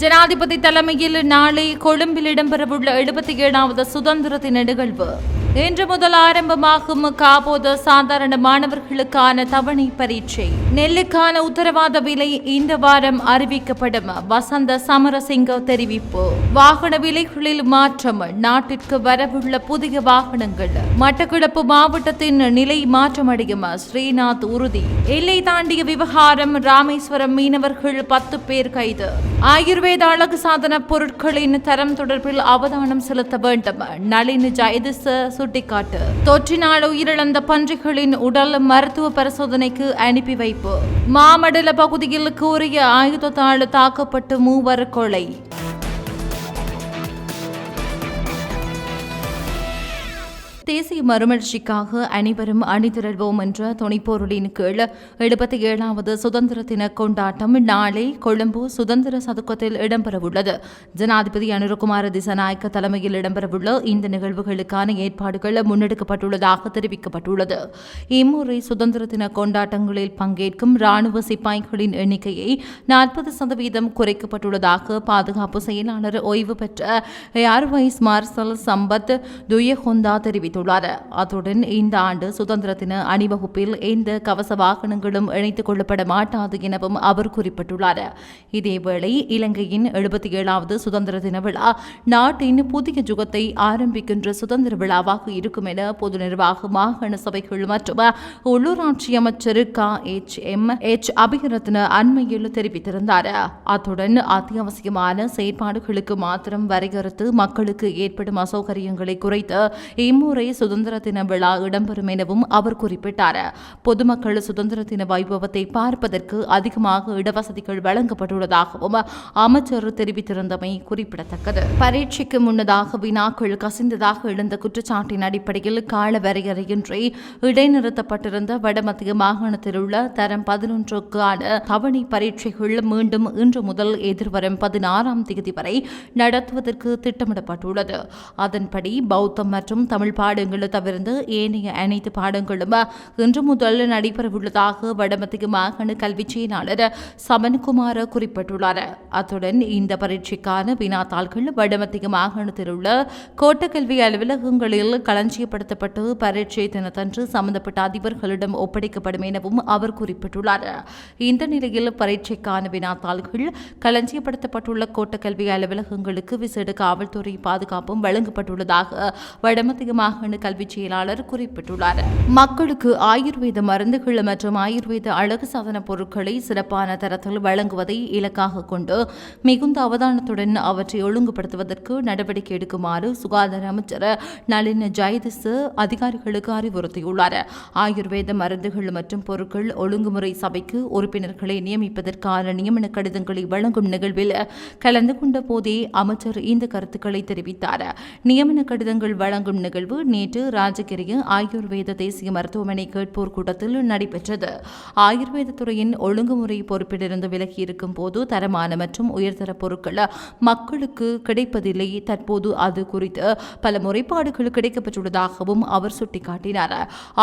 ஜனாதிபதி தலைமையில் நாளை கொழும்பில் இடம்பெறவுள்ள எழுபத்தி ஏழாவது சுதந்திர தின நிகழ்வு. இன்று முதல் ஆரம்பமாகும் காபோத சாதாரண மாணவர்களுக்கான தவணை பரீட்சை. நெல்லுக்கான உத்தரவாத விலை இந்த வாரம் அறிவிக்கப்படும். வசந்த சமரசிங்க தெரிவிப்பு. வாகன விலைகளில் மாற்றம். நாட்டிற்கு வரவுள்ள புதிய வாகனங்கள். மட்டக்களப்பு மாவட்டத்தின் நிலை மாற்றமடையும். ஸ்ரீநாத் உறுதி. எல்லை தாண்டிய விவகாரம் ராமேஸ்வரம் மீனவர்கள் பத்து பேர் கைது. ஆயுர்வேத அழகு சாதன பொருட்களின் தரம் தொடர்பில் அவதானம் செலுத்த வேண்டும். நளின் ஜெயதிச சுட்டிக்காட்டு. தொற்றினால் உயிரிழந்த பன்றிகளின் உடல் மருத்துவ பரிசோதனைக்கு அனுப்பி வைப்பு. மாமடல பகுதியில் கூறிய ஆயுதத்தால் தாக்கப்பட்டு மூவர் கொலை. தேசிய மறுமலர்ச்சிக்காக அனைவரும் அணிதிரள்வோம் என்ற துணைப்பொருளின் கீழ் எழுபத்தி ஏழாவது சுதந்திர தின கொண்டாட்டம் நாளை கொழும்பு சுதந்திர சதுக்கத்தில் இடம்பெறவுள்ளது. ஜனாதிபதி அனுரகுமார திசநாயக்க தலைமையில் இடம்பெறவுள்ள இந்த நிகழ்வுகளுக்கான ஏற்பாடுகள் முன்னெடுக்கப்பட்டுள்ளதாக தெரிவிக்கப்பட்டுள்ளது. இம்முறை சுதந்திர தின கொண்டாட்டங்களில் பங்கேற்கும் ராணுவ சிப்பாய்களின் எண்ணிக்கையை நாற்பது சதவீதம் குறைக்கப்பட்டுள்ளதாக பாதுகாப்பு செயலாளர் ஓய்வு பெற்ற ஏர்வைஸ் மார்சல் சம்பத் துயஹொந்தா தெரிவித்துள்ளார். அத்துடன் இந்த ஆண்டு சுதந்திர தின அணிவகுப்பில் எந்த கவச வாகனங்களும் இணைத்துக் கொள்ளப்பட மாட்டாது எனவும் அவர் குறிப்பிட்டுள்ளார். இதேவேளை இலங்கையின் எழுபத்தி ஏழாவது சுதந்திர தின விழா நாட்டின் புதிய யுகத்தை ஆரம்பிக்கின்ற சுதந்திர விழாவாக இருக்கும் என பொது நிர்வாக மாகாண சபைகள் மற்றும் உள்ளூராட்சி அமைச்சர் க. எச். எம். எச். அபிரத்ன அண்மையில் தெரிவித்திருந்தார். அத்துடன் அத்தியாவசியமான செயற்பாடுகளுக்கு மாத்திரம் வரையறுத்து மக்களுக்கு ஏற்படும் அசௌகரியங்களை குறைத்து இம்முறை சுதந்திர தின விழா இடம்பெறும் எனவும் அவர் குறிப்பிட்டார். பொதுமக்கள் சுதந்திர தின வைபவத்தை பார்ப்பதற்கு அதிகமாக இடவசதிகள் வழங்கப்பட்டுள்ளதாகவும் அமைச்சர் தெரிவித்திருந்தமை குறிப்பிடத்தக்கது. பரீட்சைக்கு முன்னதாக வினாக்கள் கசிந்ததாக எழுந்த குற்றச்சாட்டின் அடிப்படையில் கால வரையறையின்றி இடைநிறுத்தப்பட்டிருந்த வடமத்திய மாகாணத்தில் உள்ள தரம் பதினொன்றுக்கான தவணை பரீட்சைகள் மீண்டும் இன்று முதல் எதிர்வரும் பதினாறாம் தேதி வரை நடத்துவதற்கு திட்டமிடப்பட்டுள்ளது. அதன்படி பௌத்தம் மற்றும் தமிழ் பாடங்கள் தவிர்த்து ஏனைய அனைத்து பாடங்களும் இன்று முதல் நடைபெறவுள்ளதாக வடமத்திய மாகாண கல்வி செயலாளர் சமன்குமார் குறிப்பிட்டுள்ளார். அத்துடன் இந்த பரீட்சைக்கான வினாத்தாள்கள் வடமத்திய மாகாணத்தில் உள்ள கோட்டக்கல்வி அலுவலகங்களில் களஞ்சியப்படுத்தப்பட்டு பரீட்சை தினத்தன்று சம்பந்தப்பட்ட அதிபர்களிடம் ஒப்படைக்கப்படும் எனவும் அவர் குறிப்பிட்டுள்ளார். இந்த நிலையில் பரீட்சைக்கான வினாத்தாள்கள் களஞ்சியப்படுத்தப்பட்டுள்ள கோட்டக்கல்வி அலுவலகங்களுக்கு விசேட காவல்துறை பாதுகாப்பும் வழங்கப்பட்டுள்ளதாக வடமத்திய மாகாண கல்வி செயலாளர் குறிப்பிட்டுள்ளார். மக்களுக்கு ஆயுர்வேத மருந்துகள் மற்றும் ஆயுர்வேத அழகு சாதன பொருட்களை சிறப்பான தரத்தில் வழங்குவதை இலக்காக கொண்டு மிகுந்த அவதானத்துடன் அவற்றை ஒழுங்குபடுத்துவதற்கு நடவடிக்கை எடுக்குமாறு சுகாதார அமைச்சர் நளின் ஜெயதிஸ் அதிகாரிகளுக்கு அறிவுறுத்தியுள்ளார். ஆயுர்வேத மருந்துகள் மற்றும் பொருட்கள் ஒழுங்குமுறை சபைக்கு உறுப்பினர்களை நியமிப்பதற்கான நியமன கடிதங்களை வழங்கும் நிகழ்வில் கலந்து கொண்ட போதே அமைச்சர் இந்த கருத்துக்களை தெரிவித்தார். நியமன கடிதங்கள் வழங்கும் நிகழ்வு நேற்று ராஜகிரிய ஆயுர்வேத தேசிய மருத்துவமனை கேட்போர் கூட்டத்தில் நடைபெற்றது. ஆயுர்வேத துறையின் ஒழுங்குமுறை பொறுப்பிலிருந்து விலகி இருக்கும் போது தரமான மற்றும் உயர்தர பொருட்கள் மக்களுக்கு கிடைப்பதில்லை. தற்போது அது குறித்து பல முறைப்பாடுகள் கிடைக்கப்பட்டுள்ளதாகவும் அவர் சுட்டிக்காட்டினார்.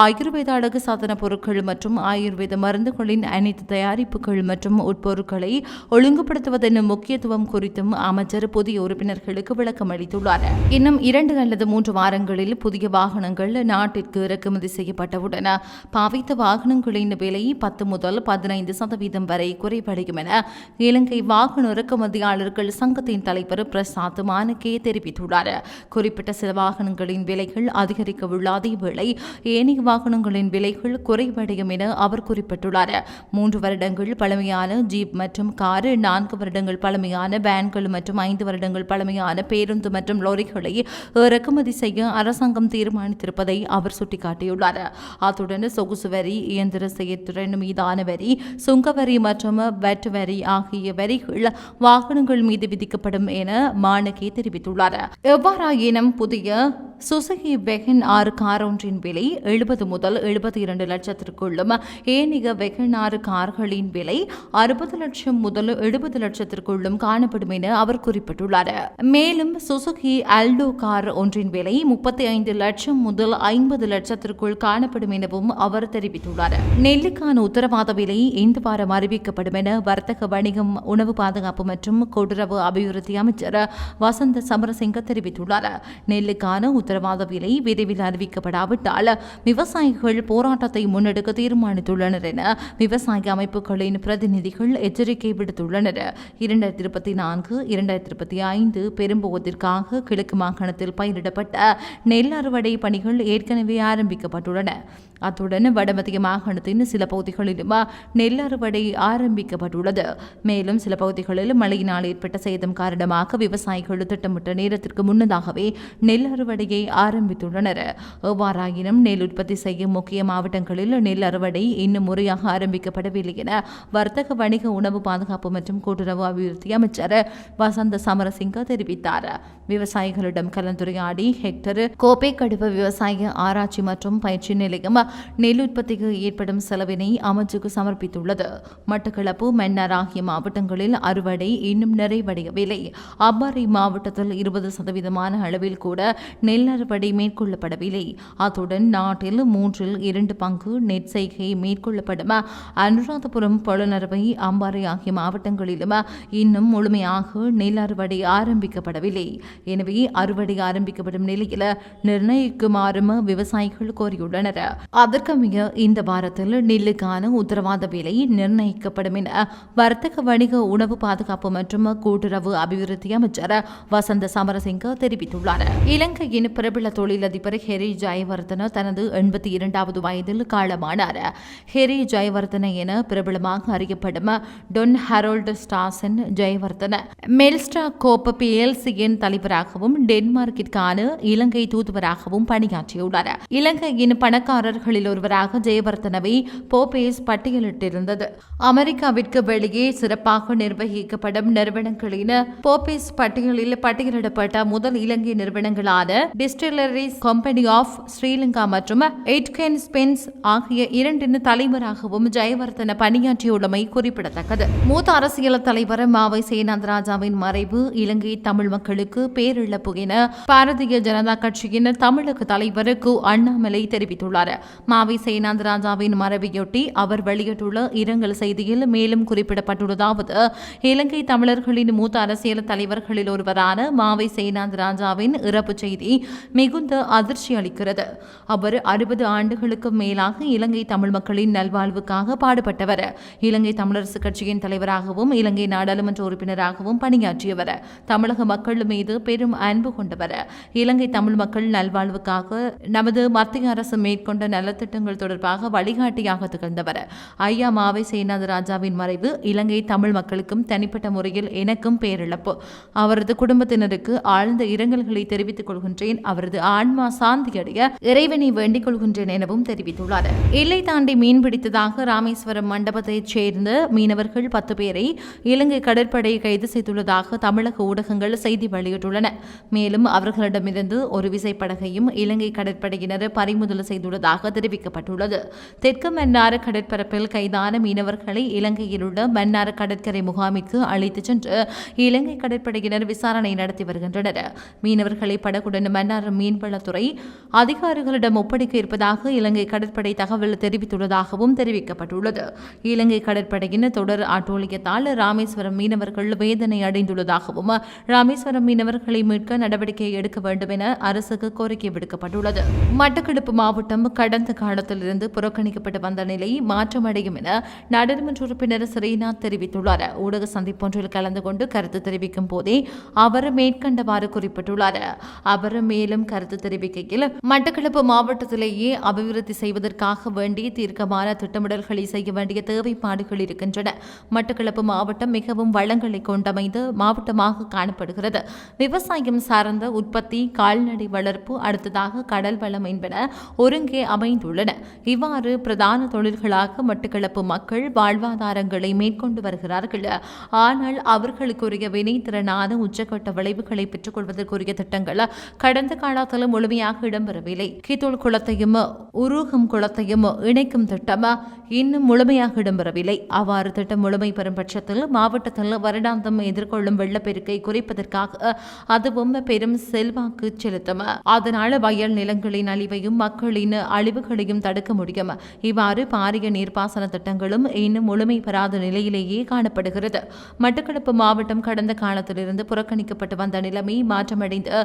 ஆயுர்வேத அழகு சாதன பொருட்கள் மற்றும் ஆயுர்வேத மருந்துகளின் அனைத்து தயாரிப்புகள் மற்றும் உட்பொருட்களை ஒழுங்குபடுத்துவதன் முக்கியத்துவம் குறித்தும் அமைச்சர் புதிய உறுப்பினர்களுக்கு விளக்கம் அளித்துள்ளார் இன்னும் இரண்டு அல்லது மூன்று வாரங்களில் புதிய வாகனங்கள் நாட்டிற்கு இறக்குமதி செய்யப்பட்டவுடன் பாவித்த வாகனங்களின் விலை பத்து முதல் பதினைந்து சதவீதம் வரை குறைவடையும் என இலங்கை வாகன இறக்குமதியாளர்கள் சங்கத்தின் தலைவர் பிரசாத் மானகே தெரிவித்துள்ளார். குறிப்பிட்ட சில வாகனங்களின் விலைகள் அதிகரிக்க உள்ள அதேவேளை ஏனைய வாகனங்களின் விலைகள் குறைவடையும் என அவர் குறிப்பிட்டுள்ளார். மூன்று வருடங்கள் பழமையான ஜீப் மற்றும் கார் நான்கு வருடங்கள் பழமையான வேன்கள் மற்றும் ஐந்து வருடங்கள் பழமையான பேருந்து மற்றும் லாரிகளை இறக்குமதி செய்ய அரசாங்கம் தீர்மானித்திருப்பதை அவர் சுட்டிக்காட்டியுள்ளார். அத்துடன் சொகுசு வரி இயந்திர செயற்திறன் மீதான வரி சுங்க வரி மற்றும் வெட் வரி ஆகிய வரிகள் வாகனங்கள் மீது விதிக்கப்படும் என மாணகே தெரிவித்துள்ளார். எவ்வாறாயினும் புதிய சுசுகி வெகன் ஆறு கார் ஒன்றின் விலை எழுபது முதல் எழுபத்தி இரண்டு லட்சத்திற்குள்ளும் ஏனைய வெகன் ஆறு கார்களின் விலை அறுபது லட்சம் முதல் எழுபது லட்சத்திற்குள்ளும் காணப்படும் என அவர் குறிப்பிட்டுள்ளார். மேலும் சுசுகி அல்டோ கார் ஒன்றின் விலை முப்பத்தி ஐந்து லட்சம் முதல் ஐம்பது லட்சத்திற்குள் காணப்படும் எனவும் அவர் தெரிவித்துள்ளார். நெல்லுக்கான உத்தரவாத விலை இந்த வாரம் அறிவிக்கப்படும் என வர்த்தக வணிகம் உணவு பாதுகாப்பு மற்றும் கூட்டுறவு அபிவிருத்தி அமைச்சர் வசந்த சமரசிங்க தெரிவித்துள்ளார். நெல்லுக்கான உத்தரவாத விலை விரைவில் அறிவிக்கப்படாவிட்டால் விவசாயிகள் போராட்டத்தை முன்னெடுக்க தீர்மானித்துள்ளனர் என விவசாய அமைப்புகளின் பிரதிநிதிகள் எச்சரிக்கை விடுத்துள்ளனர். இரண்டாயிரத்தி இருபத்தி நான்கு இரண்டாயிரத்தி இருபத்தி ஐந்து பெரும்புவதற்காக கிழக்கு மாகாணத்தில் பயிரிடப்பட்ட நெல் அறுவடை பணிகள் ஏற்கனவே ஆரம்பிக்கப்பட்டுள்ளன. அத்துடன் வடமத்திய மாகாணத்தின் சில பகுதிகளிலும் நெல் அறுவடை ஆரம்பிக்கப்பட்டுள்ளது. மேலும் சில பகுதிகளில் மழையினால் ஏற்பட்ட சேதம் காரணமாக விவசாயிகள் திட்டமிட்ட நேரத்திற்கு முன்னதாகவே நெல் அறுவடையை ஆரம்பித்துள்ளனர். எவ்வாறாயினும் நெல் உற்பத்தி செய்யும் முக்கிய மாவட்டங்களில் நெல் அறுவடை இன்னும் முறையாக ஆரம்பிக்கப்படவில்லை என வர்த்தக வணிக உணவு பாதுகாப்பு மற்றும் கூட்டுறவு அபிவிருத்தி அமைச்சர் வசந்த சமரசிங்க தெரிவித்தார். விவசாயிகளிடம் கலந்துரையாடி ஹெக்டர் கோப்பை கடுப்பு விவசாய ஆராய்ச்சி மற்றும் பயிற்சி நிலையம் நெல் உற்பத்திக்கு ஏற்படும் செலவினை அமைச்சுக்கு சமர்ப்பித்துள்ளது. மட்டக்களப்பு மன்னார் ஆகிய மாவட்டங்களில் அறுவடை இன்னும் நிறைவடையவில்லை. அம்பாறை மாவட்டத்தில் இருபது சதவீதமான அளவில் கூட நெல் அறுவடை மேற்கொள்ளப்படவில்லை. அத்துடன் நாட்டில் மூன்றில் இரண்டு பங்கு நெற் செய்கை மேற்கொள்ளப்படும். அனுராதபுரம் பொலனறுவை அம்பாறை ஆகிய மாவட்டங்களிலும் இன்னும் முழுமையாக நெல் அறுவடை ஆரம்பிக்கப்படவில்லை. எனவே அறுவடை ஆரம்பிக்கப்படும் நிலையில் நிர்ணயிக்குமாறும் விவசாயிகள் கோரியுள்ளனர். அதற்கமைய இந்த வாரத்தில் நெல்லுக்கான உத்தரவாத விலை நிர்ணயிக்கப்படும் என வர்த்தக வணிக உணவு பாதுகாப்பு மற்றும் கூட்டுறவு அபிவிருத்தி அமைச்சர் வசந்த சமரசிங்க தெரிவித்துள்ளார். இலங்கையின் பிரபல தொழிலதிபர் ஹெரி ஜெயவர்தன தனது எண்பத்தி இரண்டாவது வயதில் காலமானார். ஹெரி ஜெயவர்தன என பிரபலமாக அறியப்படும் Don Harold Stassen Jayawardena Melstacorp பிஎல்சியின் தலைவராகவும் டென்மார்க்கிற்கான இலங்கை தூதுவராக தூதுவராகவும் பணியாற்றியுள்ளார் இலங்கையின் பணக்காரர்களில் ஒருவராக ஜெயவர்தனவை போபேஸ் பட்டியலிட்டிருந்தது. அமெரிக்காவிற்கு வெளியே சிறப்பாக நிர்வகிக்கப்படும் நிறுவனங்களின் போபேஸ் பட்டியலில் பட்டியலிடப்பட்ட முதல் இலங்கை நிறுவனங்களான டிஸ்டிலரிஸ் கம்பெனி ஆஃப் ஸ்ரீலங்கா மற்றும் எட்கென் ஸ்பென்ஸ் ஆகிய இரண்டின் தலைவராகவும் ஜெயவர்தன பணியாற்றியுள்ளமை குறிப்பிடத்தக்கது. மூத்த அரசியல் தலைவர் மாவை சேனாந்தராஜாவின் மறைவு இலங்கை தமிழ் மக்களுக்கு பேரிழப்பு என பாரதிய ஜனதா கட்சியின் தமிழக தலைவர் கு அண்ணாமலை தெரிவித்துள்ளார். மாவை சேனாந்தராஜாவின் மறைவையொட்டி அவர் வெளியிட்டுள்ள இரங்கல் செய்தியில் மேலும் குறிப்பிடப்பட்டுள்ளதாவது இலங்கை தமிழர்களின் மூத்த அரசியல் தலைவர்களில் ஒருவரான மாவை சேனாந்தராஜாவின் இறப்பு செய்தி மிகுந்த அதிர்ச்சி அளிக்கிறது. அவர் அறுபது ஆண்டுகளுக்கும் மேலாக இலங்கை தமிழ் மக்களின் நல்வாழ்வுக்காக பாடுபட்டவர். இலங்கை தமிழரசு கட்சியின் தலைவராகவும் இலங்கை நாடாளுமன்ற உறுப்பினராகவும் பணியாற்றியவர். தமிழக மக்கள் மீது பெரும் அன்பு கொண்டவர். இலங்கை தமிழ் மக்கள் நல்வாழ்வுக்காக நமது மத்திய அரசு மேற்கொண்ட நலத்திட்டங்கள் தொடர்பாக வழிகாட்டியாக திகழ்ந்தவர். ஐயா மாவை சேனாத ராஜாவின் மறைவு இலங்கை தமிழ் மக்களுக்கும் தனிப்பட்ட முறையில் எனக்கும் பேரிழப்பு. அவரது குடும்பத்தினருக்கு ஆழ்ந்த இரங்கல்களை தெரிவித்துக் கொள்கின்றேன். அவரது ஆன்மா சாந்தியடைய இறைவனை வேண்டிக் கொள்கின்றேன் எனவும் தெரிவித்துள்ளார். எல்லை தாண்டி மீன்பிடித்ததாக ராமேஸ்வரம் மண்டபத்தைச் சேர்ந்த மீனவர்கள் பத்து பேரை இலங்கை கடற்படை கைது செய்துள்ளதாக தமிழக ஊடகங்கள் செய்தி வெளியிட்டுள்ளன. மேலும் அவர்களிடமிருந்து ஒரு படகையும் இலங்கை கடற்படையினர் பறிமுதல் செய்துள்ளதாக தெரிவிக்கப்பட்டுள்ளது. தெற்கு மன்னார் கடற்பரப்பில் கைதான மீனவர்களை இலங்கையில் உள்ள மன்னார் கடற்கரை முகாமிற்கு அழைத்துச் சென்று இலங்கை கடற்படையினர் விசாரணை நடத்தி வருகின்றனர். மீனவர்களை படகுடன் மன்னார் மீன்வளத்துறை அதிகாரிகளிடம் ஒப்படைக்க இருப்பதாக இலங்கை கடற்படை தகவல் தெரிவித்துள்ளதாகவும் தெரிவிக்கப்பட்டுள்ளது. இலங்கை கடற்படையின் தொடர் ஆட்டோலியத்தால் ராமேஸ்வரம் மீனவர்கள் வேதனை அடைந்துள்ளதாகவும் ராமேஸ்வரம் மீனவர்களை மீட்க நடவடிக்கை எடுக்க வேண்டும் என அரசுக்கு கோரிக்கை விடுக்கப்பட்டுள்ளது. மட்டக்களப்பு மாவட்டம் கடந்த காலத்திலிருந்து புறக்கணிக்கப்பட்டு வந்த நிலை மாற்றமடையும் என நாடாளுமன்ற உறுப்பினர் ஸ்ரீநாத் தெரிவித்துள்ளார். ஊடக சந்திப்பொன்றில் கலந்து கொண்டு கருத்து தெரிவிக்கும் போதே அவர் மேற்கண்டவாறு குறிப்பிட்டுள்ளார். அவர் மேலும் கருத்து தெரிவிக்கையில் மட்டக்களப்பு மாவட்டத்திலேயே அபிவிருத்தி செய்வதற்காக வேண்டிய தீர்க்கமான திட்டமிடல்களை செய்ய வேண்டிய தேவைப்பாடுகள் இருக்கின்றன. மட்டக்களப்பு மாவட்டம் மிகவும் வளங்களை கொண்டமைந்த மாவட்டமாக காணப்படுகிறது. விவசாயம் சார்ந்த உற்பத்தி கால்நடை வளர்ப்பு அடுத்ததாக கடல் வளம் என்பன ஒருங்கே அமைந்துள்ளன. இவ்வாறு பிரதான தொழில்களாக மட்டக்களப்பு மக்கள் வாழ்வாதாரங்களை மேற்கொண்டு வருகிறார்கள். ஆனால் அவர்களுக்குரிய வினைத்திறனான உச்சக்கட்ட விளைவுகளை பெற்றுக் கொள்வதற்குரிய திட்டங்கள் கடந்த காலத்திலும் முழுமையாக இடம்பெறவில்லை. கீத்தூள் குளத்தையும் உருகம் குளத்தையும் இணைக்கும் திட்டம் இன்னும் முழுமையாக இடம்பெறவில்லை. அவ்வாறு திட்டம் முழுமை பெறும் பட்சத்தில் மாவட்டத்தில் வருடாந்தம் எதிர்கொள்ளும் வெள்ளப்பெருக்கை குறைப்பதற்காக அதுவும் பெரும் செல்வாக்கு செலுத்தும். அது அதனால் வயல் நிலங்களின் அழிவையும் மக்களின் அழிவுகளையும் தடுக்க முடியும். இவ்வாறு பாரிய நீர்ப்பாசன திட்டங்களும் இன்னும் முழுமை பெறாத நிலையிலேயே காணப்படுகிறது. மட்டக்களப்பு மாவட்டம் கடந்த காலத்திலிருந்து புறக்கணிக்கப்பட்டு வந்த நிலைமை மாற்றமடைந்து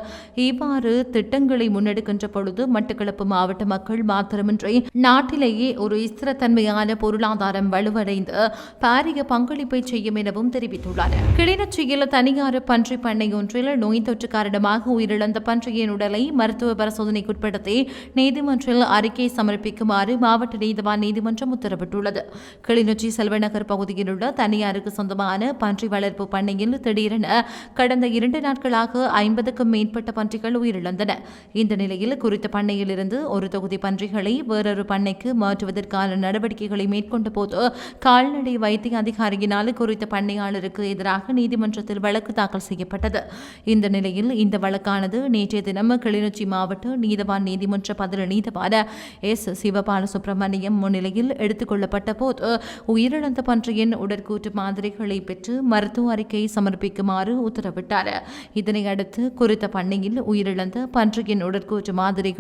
இவ்வாறு திட்டங்களை முன்னெடுக்கின்ற பொழுது மட்டக்களப்பு மாவட்ட மக்கள் மாத்திரமின்றி நாட்டிலேயே ஒரு ஸ்திரத்தன்மையான பொருளாதாரம் வலுவடைந்து பாரிய பங்களிப்பை செய்யும் எனவும் தெரிவித்துள்ளார். கிளிநொச்சியில் தனியார் பன்றி பண்ணை ஒன்றில் நோய் தொற்று காரணமாக உயிரிழந்த பன்றியின் உடலை மருத்துவ பரிசோதனைக்குட்படுத்தி நீதிமன்றில் அறிக்கை சமர்ப்பிக்குமாறு மாவட்ட நீதிவான் நீதிமன்றம் உத்தரவிட்டுள்ளது. கிளிநொச்சி செல்வநகர் பகுதியில் உள்ள தனியாருக்கு சொந்தமான பன்றி வளர்ப்பு பண்ணையில் திடீரென கடந்த இரண்டு நாட்களாக ஐம்பதுக்கும் மேற்பட்ட பன்றிகள் உயிரிழந்தன. இந்த நிலையில் குறித்த பண்ணையிலிருந்து ஒரு தொகுதி பன்றிகளை வேறொரு பண்ணைக்கு மாற்றுவதற்கான நடவடிக்கைகளை மேற்கொண்ட போது கால்நடை வைத்திய அதிகாரியினால் குறித்த பண்ணையாளருக்கு எதிராக நீதிமன்றத்தில் வழக்கு தாக்கல் செய்யப்பட்டது. இந்த நிலையில் இந்த வழக்கானது நேற்றைய தினம் கிளிநொச்சி மாவட்ட நீதவான் நீதிமன்ற பதில் நீதவான எஸ். சிவபால சுப்பிரமணியம் முன்னிலையில் எடுத்துக் கொள்ளப்பட்ட போது உயிரிழந்த பன்றியின் உடற்கூற்று மாதிரிகளை பெற்று மருத்துவ அறிக்கை சமர்ப்பிக்குமாறு உத்தரவிட்டார். இதனையடுத்து குறித்த பண்ணையில் உயிரிழந்த பன்றியின் உடற்கூற்று மாதிரிகள்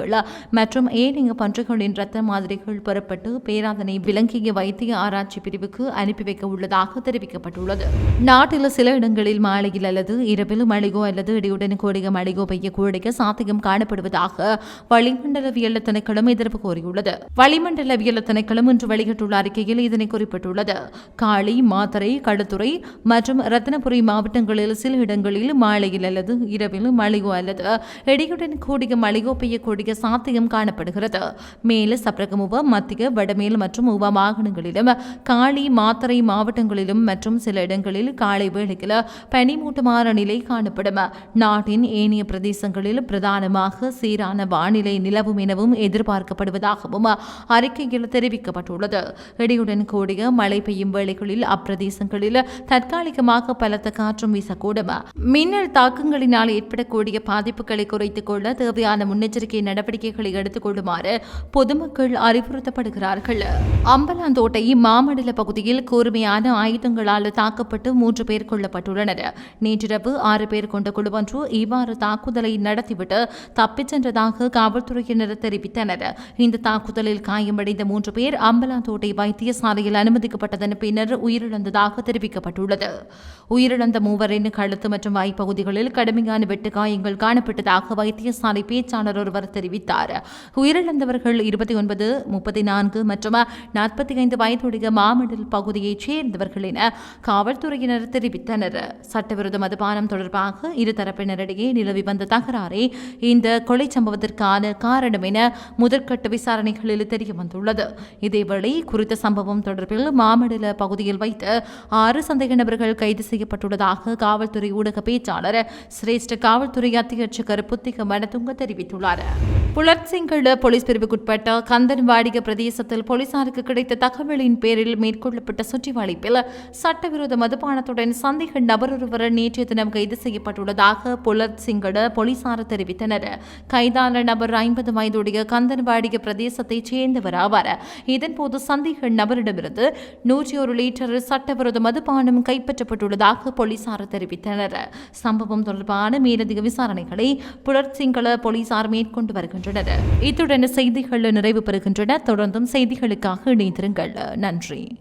மற்றும் ஏனைய பன்றிகளின் இரத்த மாதிரிகள் பெறப்பட்டு பேராதனை விலங்கிய வைத்திய ஆராய்ச்சி பிரிவுக்கு அனுப்பி வைக்க உள்ளதாக தெரிவிக்கப்பட்டுள்ளது. நாட்டில் சில இடங்களில் மாலையில் அல்லது இரவில் மழையோ அல்லது இடியுடன் கூடிய மழையோ பெய்யக்கூடிய சாத்தியம் காண காணப்படுவதாக வளிமண்டலவியல் திணைக்களம் எதிர்ப்பு கோரியுள்ளது வளிமண்டலவியல் திணைக்களம் இன்று வெளியிட்டுள்ள அறிக்கையில் இதனை குறிப்பிட்டுள்ளது. காளி மாத்தரை களுத்துறை மற்றும் ரத்தினபுரி மாவட்டங்களில் சில இடங்களில் மாலையில் அல்லது இரவில் மழையோ அல்லது இடியுடன் கூடிய மழையோ பெய்யக்கூடிய சாத்தியம் காணப்படுகிறது. மேலும் சப்ரகமுவ மத்திய வடமேல் மற்றும் உவ மாகாணங்களிலும் காளி மாத்தரை மாவட்டங்களிலும் மற்றும் சில இடங்களில் காலை வேளையில் பனிமூட்டமான நிலை காணப்படும். நாட்டின் ஏனைய பிரதேசங்களில் பிரதானமாக சீரான வானிலை நிலவும் எனவும் எதிர்பார்க்கப்படுவதாகவும் அறிக்கையில் தெரிவிக்கப்பட்டுள்ளது. இடியுடன் கூடிய மழை பெய்யும் வேளைகளில் அப்பிரதேசங்களில் தற்காலிகமாக பலத்த காற்றும் வீசக்கூடும். மின்னல் தாக்கங்களினால் ஏற்படக்கூடிய பாதிப்புகளை குறைத்துக் கொள்ள தேவையான முன்னெச்சரிக்கை நடவடிக்கைகளை எடுத்துக் கொள்ளுமாறு பொதுமக்கள் அறிவுறுத்தப்படுகிறார்கள். அம்பலாந்தோட்டை மாமடல பகுதியில் கூர்மையான ஆயுதங்களால் தாக்கப்பட்டு மூன்று பேர் கொல்லப்பட்டுள்ளனர். நேற்றிரவு ஆறு பேர் கொண்ட குழுவொன்று இவ்வாறு தாக்குதலை நடத்திவிட்டு தப்பிச் சென்றதாக காவல்துறையினர் தெரிவித்தனர். இந்த தாக்குதலில் காயமடைந்த மூன்று பேர் அம்பலாந்தோட்டை வைத்தியசாலையில் அனுமதிக்கப்பட்டதன் பின்னர் உயிரிழந்ததாக தெரிவிக்கப்பட்டுள்ளது. உயிரிழந்த மூவரின் கழுத்து மற்றும் வாய்ப்பகுதிகளில் கடுமையான வெட்டு காயங்கள் காணப்பட்டதாக வைத்தியசாலை பேச்சாளர் ஒருவர் தெரிவித்தார். உயிரிழந்தவர்கள் இருபத்தி ஒன்பது முப்பத்தி நான்கு மற்றும் நாற்பத்தி ஐந்து வயதுடைய மாமண்டல் பகுதியைச் சேர்ந்தவர்கள் என காவல்துறையினர் தெரிவித்தனர். சட்டவிரோத மதுபானம் தொடர்பாக இரு தரப்பினரிடையே நிலவி வந்த தகராறே இந்த கொலை சம்பவத்திற்கான காரணம் என முதற்கட்ட விசாரணைகளில் தெரிய வந்துள்ளது இதேவேளை குறித்த சம்பவம் தொடர்பில் மாமடல பகுதியில் வைத்து ஆறு சந்தேக நபர்கள் கைது செய்யப்பட்டுள்ளதாக காவல்துறை ஊடக பேச்சாளர் சிரேஷ்ட காவல்துறை அத்தியட்சகர் புத்திக மனதுங்க தெரிவித்துள்ளார். புலர்சிங்கள போலீஸ் பிரிவுக்குட்பட்ட கந்தன்வாடிக பிரதேசத்தில் போலீசாருக்கு கிடைத்த தகவலின் பேரில் மேற்கொள்ளப்பட்ட சுற்றிவளைப்பில் சட்டவிரோத மதுபானத்துடன் சந்தேக நபர் ஒருவர் நேற்றைய தினம் கைது செய்யப்பட்டுள்ளதாக புலர்சிங்கட போலீசார் தெரிவித்தனர். கைதான நபர் ஐம்பது வயதுடைய கந்தன்வாடிக பிரதேசத்தைச் சேர்ந்தவர் ஆவார். இதன்போது சந்தேக நபரிடமிருந்து நூற்றி ஒரு லிட்டர் சட்டவிரோத மதுபானம் கைப்பற்றப்பட்டுள்ளதாக போலீசார் தெரிவித்தனர். சம்பவம் தொடர்பான மேலதிக விசாரணைகளை புலர்சிங்கள போலீசார் மேற்கொண்டு வருகின்றனர். இத்துடன் செய்திகள் நிறைவு பெறுகின்றன. தொடர்ந்தும் செய்திகளுக்காக இணைந்திருங்கள். நன்றி.